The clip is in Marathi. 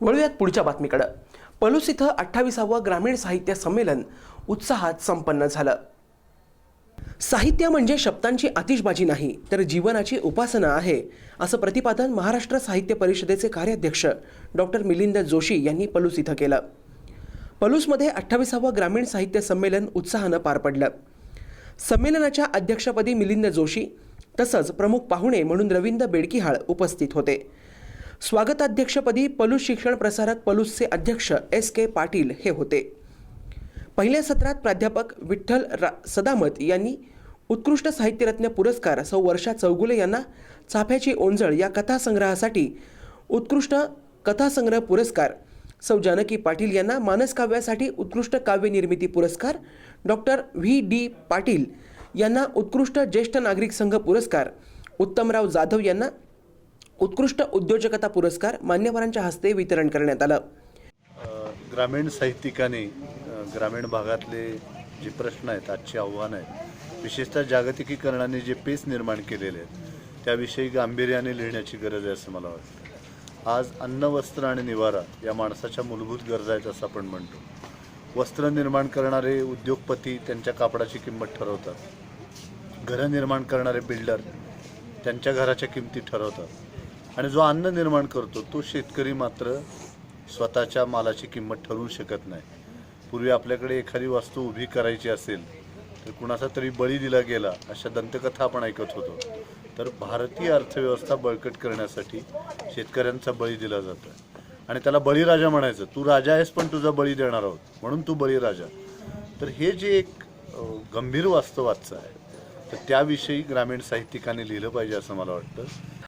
वळूयात पुढच्या बातमीकडं. पलूस इथं अठ्ठावीसावं ग्रामीण साहित्य संमेलन उत्साहात संपन्न झालं. साहित्य म्हणजे शब्दांची आतिषबाजी नाही तर जीवनाची उपासना आहे असं प्रतिपादन महाराष्ट्र साहित्य परिषदेचे कार्याध्यक्ष डॉक्टर मिलिंद जोशी यांनी पलूस इथं केलं. पलूसमध्ये अठ्ठावीसावं ग्रामीण साहित्य संमेलन उत्साहानं पार पडलं. संमेलनाच्या अध्यक्षपदी मिलिंद जोशी तसंच प्रमुख पाहुणे म्हणून रवींद्र बेडकिहाळ उपस्थित होते. स्वागताध्यक्षपदी पलूस शिक्षण प्रसारक पलूसचे अध्यक्ष एस के पाटील हे होते. पहिल्या सत्रात प्राध्यापक विठ्ठल रा सदामत यांनी उत्कृष्ट साहित्यरत्न पुरस्कार सौ वर्षा चौगुले यांना चाफ्याची ओंजळ या कथासंग्रहासाठी उत्कृष्ट कथासंग्रह पुरस्कार सौ जानकी पाटील यांना मानस काव्यासाठी उत्कृष्ट काव्य निर्मिती पुरस्कार डॉक्टर व्ही. डी. पाटील यांना उत्कृष्ट ज्येष्ठ नागरिक संघ पुरस्कार उत्तमराव जाधव यांना उत्कृष्ट उद्योजकता पुरस्कार मान्यवरांच्या हस्ते वितरण करण्यात आलं. ग्रामीण साहित्यिकाने ग्रामीण भागातले जे प्रश्न आहेत आजचे आव्हानं आहेत विशेषतः जागतिकीकरणाने जे पेच निर्माण केलेले आहेत त्याविषयी गांभीर्याने लिहिण्याची गरज आहे असं मला वाटतं. आज अन्न वस्त्र आणि निवारा या माणसाच्या मूलभूत गरजा आहेत असं आपण म्हणतो. वस्त्र निर्माण करणारे उद्योगपती त्यांच्या कापडाची किंमत ठरवतात. घरं निर्माण करणारे बिल्डर त्यांच्या घराच्या किमती ठरवतात. आणि जो अन्न निर्माण करतो तो शेतकरी मात्र स्वतःच्या मालाची किंमत ठरवू शकत नाही. पूर्वी आपल्याकडे एखादी वस्तू उभी करायची असेल तर कुणाचा तरी बळी दिला गेला अशा दंतकथा आपण ऐकत होतो. तर भारतीय अर्थव्यवस्था बळकट करण्यासाठी शेतकऱ्यांचा बळी दिला जातो आणि त्याला बळीराजा म्हणायचं तू राजा आहेस पण तुझा बळी देणार आहोत म्हणून तू बळीराजा. तर हे जे एक गंभीर वास्तवाचं आहे तर त्याविषयी ग्रामीण साहित्यिकाने लिहिलं पाहिजे असं मला वाटतं.